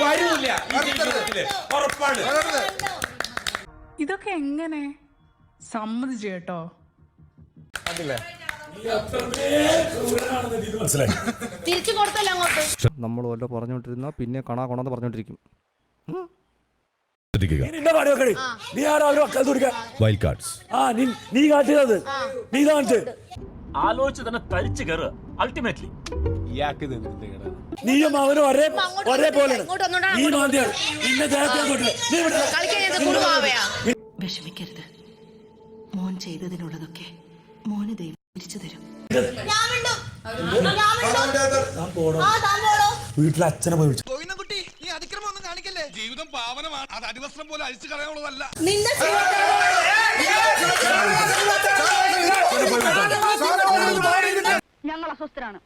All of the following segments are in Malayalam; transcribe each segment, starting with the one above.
വരൂല ഉറപ്പാണ്. ഇതൊക്കെ എങ്ങനെ? സമ്മതിച്ചു കേട്ടോ. തിരിച്ചു കൊടുത്തല്ല അങ്ങോട്ട്. നമ്മൾ ഓരോ പറഞ്ഞുകൊണ്ടിരുന്ന പിന്നെ കണാ കൊണന്ന് വെക്കടി. നീ ആരാ അവർ വക്കാൽ തുടിക്കാൻ? വൈൽഡ് കാർഡ്സ് ആ നീ നീ കാട്ടിയത് നീ കാണിച്ച് ആലോചിച്ച് തന്നെ തരിച്ചു കയറുക അൾട്ടിമേറ്റ്ലി നീയും അവനും ഒരേ ഒരേ പോലെ നീ മാന്തിയാണ് നിന്നെ നീ കുടുംബാവയാ വിഷമിക്കരുത്. മോൻ ചെയ്തതിനുള്ളതൊക്കെ മോന് ദൈവം തിരിച്ചു തരും. ഞാൻ മിണ്ടും. ഞാൻ മിണ്ടും. ആ, പാവനമാണ് പോടോ. വീട്ടിലെ പോലെ പോയി വിളിച്ചു. ഞങ്ങൾ അസ്വസ്ഥരാണ്.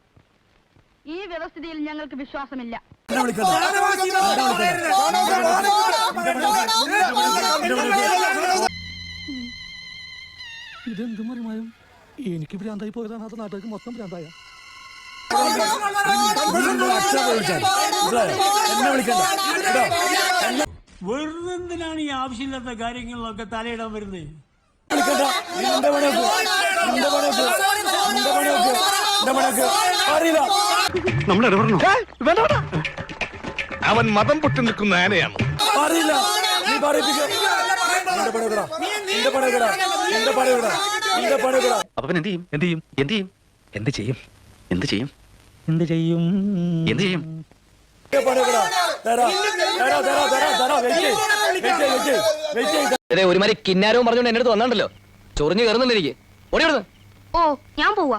ഈ വ്യവസ്ഥിതിയിൽ ഞങ്ങൾക്ക് വിശ്വാസമില്ല. ഇതെന്തും മറിമായും? എനിക്ക് ഭ്രാന്തായി പോയതാണ് അത് നാട്ടുകാർക്ക് മൊത്തം ഭ്രാന്തായ. വെറുതെന്തിനാണ് ഈ ആവശ്യമില്ലാത്ത കാര്യങ്ങളിലൊക്കെ തലയിടാൻ വരുന്നത്? അവൻ മതം പൊട്ടി നിൽക്കുന്ന ആനയാണ്. അറിയില്ല. നീ അപ്പൊ എന്ത് ചെയ്യും? എന്ത് ചെയ്യും? എന്ത് ചെയ്യും? എന്ത് ചെയ്യും? എന്ത് ചെയ്യും? എന്ത് ചെയ്യും? എന്ത് ചെയ്യും? ഒരുമാതിരി കിന്നാരവും പറഞ്ഞോണ്ട് എന്റെ അടുത്ത് വന്നാണ്ടല്ലോ ചൊറിഞ്ഞു കയറുന്നുണ്ടെനിക്ക് എനിക്ക്. ഓടി ഓ ഞാൻ പോവാ.